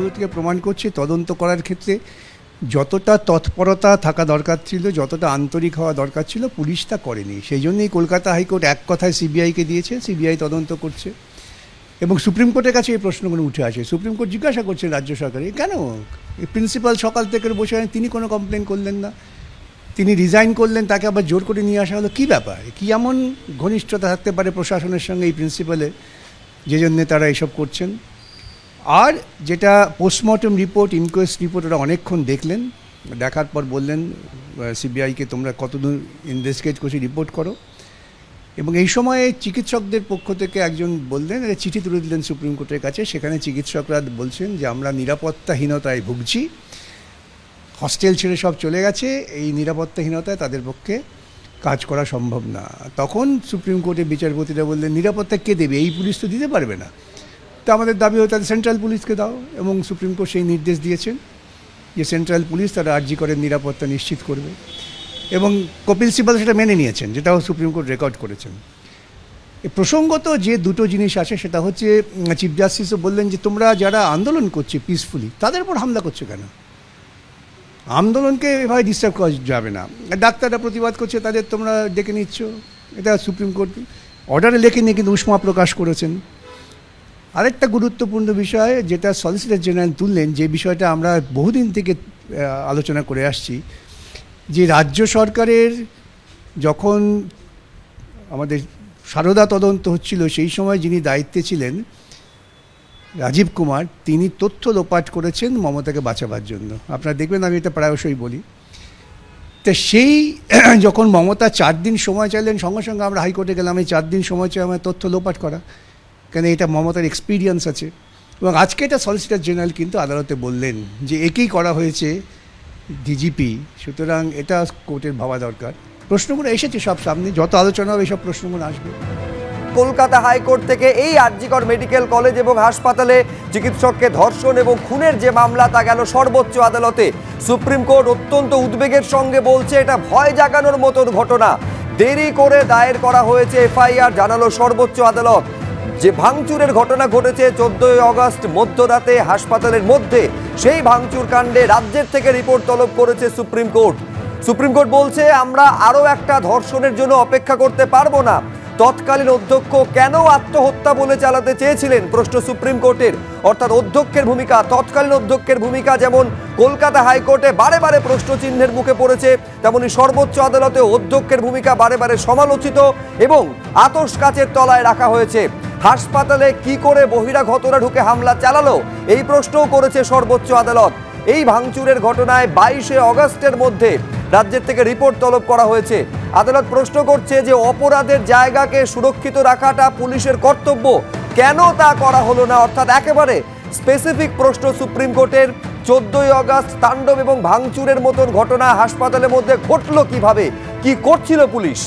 সেগুলো থেকে প্রমাণ করছে, তদন্ত করার ক্ষেত্রে যতটা তৎপরতা থাকা দরকার ছিল, যতটা আন্তরিক হওয়া দরকার ছিল, পুলিশ তা করেনি। সেই জন্যই কলকাতা হাইকোর্ট এক কথায় সিবিআইকে দিয়েছে, সিবিআই তদন্ত করছে। এবং সুপ্রিম কোর্টের কাছে এই প্রশ্নগুলো উঠে আসে। সুপ্রিম কোর্ট জিজ্ঞাসা করছে রাজ্য সরকারে "এ কেন প্রিন্সিপাল সকাল থেকে বসে তিনি কোনো কমপ্লেন করলেন না। তিনি রিজাইন করলেন, তাকে আবার জোর করে নিয়ে আসা হলো। কী ব্যাপার? কী এমন ঘনিষ্ঠতা থাকতে পারে প্রশাসনের সঙ্গে এই প্রিন্সিপালের যে জন্যে তারা এসব করছেন। আর যেটা পোস্টমর্টম রিপোর্ট ইনকোয়েস্ট রিপোর্ট ওরা অনেকক্ষণ দেখলেন, দেখার পর বললেন সিবিআইকে তোমরা কতদূর ইনভেস্টিগেট করছি রিপোর্ট করো। এবং এই সময়ে চিকিৎসকদের পক্ষ থেকে একজন বললেন একটা চিঠি তুলে দিলেন সুপ্রিম কোর্টের কাছে, সেখানে চিকিৎসকরা বলছেন যে, আমরা নিরাপত্তাহীনতায় ভুগছি হস্টেল ছেড়ে সব চলে গেছে, এই নিরাপত্তাহীনতায় তাদের পক্ষে কাজ করা সম্ভব না। তখন সুপ্রিম কোর্টের বিচারপতিরা বললেন, নিরাপত্তা কে দেবে? এই পুলিশ তো দিতে পারবে না। তো আমাদের দাবি হতো তাদের সেন্ট্রাল পুলিশকে দাও এবং সুপ্রিম কোর্ট সেই নির্দেশ দিয়েছেন যে সেন্ট্রাল পুলিশ তারা আর্জি করে নিরাপত্তা নিশ্চিত করবে। এবং কপিল সিবাল সেটা মেনে নিয়েছেন, যেটাও সুপ্রিম কোর্ট রেকর্ড করেছেন। প্রসঙ্গত যে দুটো জিনিস আছে, সেটা হচ্ছে চিফ জাস্টিসও বললেন যে তোমরা যারা আন্দোলন করছে পিসফুলি তাদের উপর হামলা করছ কেন? আন্দোলনকে এভাবে ডিস্টার্ব করা যাবে না। ডাক্তাররা প্রতিবাদ করছে, তাদের তোমরা ডেকে নিচ্ছ। এটা সুপ্রিম কোর্ট অর্ডারে লেখেনি কিন্তু উষ্মা প্রকাশ করেছেন। আরেকটা গুরুত্বপূর্ণ বিষয় যেটা সলিসিটর জেনারেল তুললেন, যে বিষয়টা আমরা বহুদিন থেকে আলোচনা করে আসছি, যে রাজ্য সরকারের যখন আমাদের সারদা তদন্ত হচ্ছিল, সেই সময় যিনি দায়িত্বে ছিলেন, রাজীব কুমার, তিনি তথ্য লোপাট করেছেন মমতাকে বাঁচাবার জন্য। আপনারা দেখবেন, আমি এটা প্রায়শই বলি। তা সেই যখন মমতা চার দিন সময় চাইলেন, সঙ্গে সঙ্গে আমরা হাইকোর্টে গেলাম, এই চার দিন সময় চাই আমার তথ্য লোপাট করা। কেন এটা মমতার এক্সপিরিয়েন্স আছে। এবং আজকে এটা সলিসিটর জেনারেল কিন্তু আদালতে বললেন যে একেই করা হয়েছে ডিজিপি সুতরাং এটা কোর্টের ভাবা দরকার। প্রশ্নগুলো এসেছে সব সামনে, যত আলোচনা হবে সব প্রশ্নগুলো আসবে। কলকাতা হাইকোর্ট থেকে এই আরজিকর মেডিকেল কলেজ এবং হাসপাতালে চিকিৎসককে ধর্ষণ এবং খুনের যে মামলা তা গেল সর্বোচ্চ আদালতে। সুপ্রিম কোর্ট অত্যন্ত উদ্বেগের সঙ্গে বলছে এটা ভয় জাগানোর মতন ঘটনা। দেরি করে দায়ের করা হয়েছে এফআইআর, জানালো সর্বোচ্চ আদালত। যে ভাঙচুরের ঘটনা ঘটেছে চোদ্দই অগস্ট মধ্যরাতে হাসপাতালের মধ্যে, সেই ভাঙচুর কাণ্ডে রাজ্যের থেকে রিপোর্ট তলব করেছে সুপ্রিম কোর্ট। সুপ্রিম কোর্ট বলছে, আমরা আরও একটা ধর্ষণের জন্য অপেক্ষা করতে পারব না। তৎকালীন অধ্যক্ষ কেন আত্মহত্যা বলে চালাতে চেয়েছিলেন? প্রশ্ন সুপ্রিম কোর্টের। অর্থাৎ অধ্যক্ষের ভূমিকা, তৎকালীন অধ্যক্ষের ভূমিকা যেমন কলকাতা হাইকোর্টে বারে বারে প্রশ্নচিহ্নের মুখে পড়েছে, তেমনি সর্বোচ্চ আদালতে অধ্যক্ষের ভূমিকা বারে বারে সমালোচিত এবং আতস কাচের তলায় রাখা হয়েছে। হাসপাতালে কি করে বহিরাগতরা ঢুকে হামলা চালালো? এই প্রশ্নও করেছে সর্বোচ্চ আদালত। এই ভাঙচুরের ঘটনায় বাইশে অগস্টের মধ্যে রাজ্যের থেকে রিপোর্ট তলব করা হয়েছে। আদালত প্রশ্ন করছে যে অপরাধের জায়গাকে সুরক্ষিত রাখাটা পুলিশের কর্তব্য। কেন তা করা হলো না? অর্থাৎ একেবারে স্পেসিফিক প্রশ্ন সুপ্রিম কোর্টের। চোদ্দই অগস্ট তাণ্ডব এবং ভাঙচুরের মতন ঘটনা হাসপাতালের মধ্যে ঘটলো কীভাবে? কি করছিল পুলিশ?